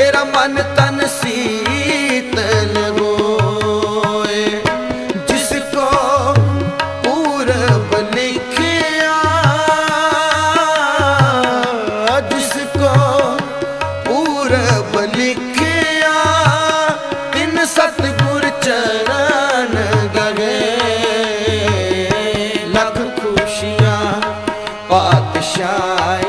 ਮਨ ਤਨ ਸੀਤਲ ਹੋਏ, ਜਿਸ ਕੋ ਪੂਰਬ ਲਿਖਿਆ, ਜਿਸ ਕੋ ਪੂਰਬ ਲਿਖਿਆ, ਤਿਨ ਸਤਿਗੁਰ ਚਰਨ ਗਏ ਲਖ ਖੁਸ਼ੀਆਂ ਪਾਤਸ਼ਾਹੀਆਂ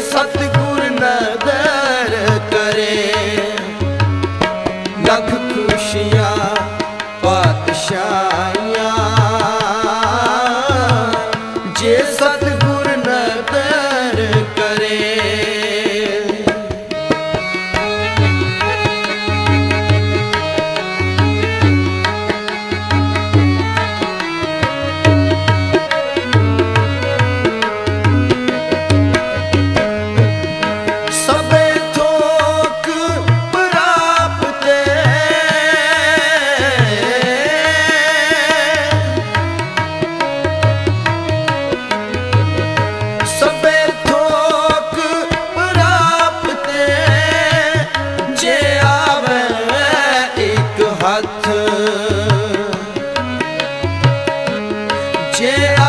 ਸਤਿਗੁਰ ਨਦਰ ਕਰੇ ਲੱਖ ਖੁਸ਼ੀਆਂ Yeah.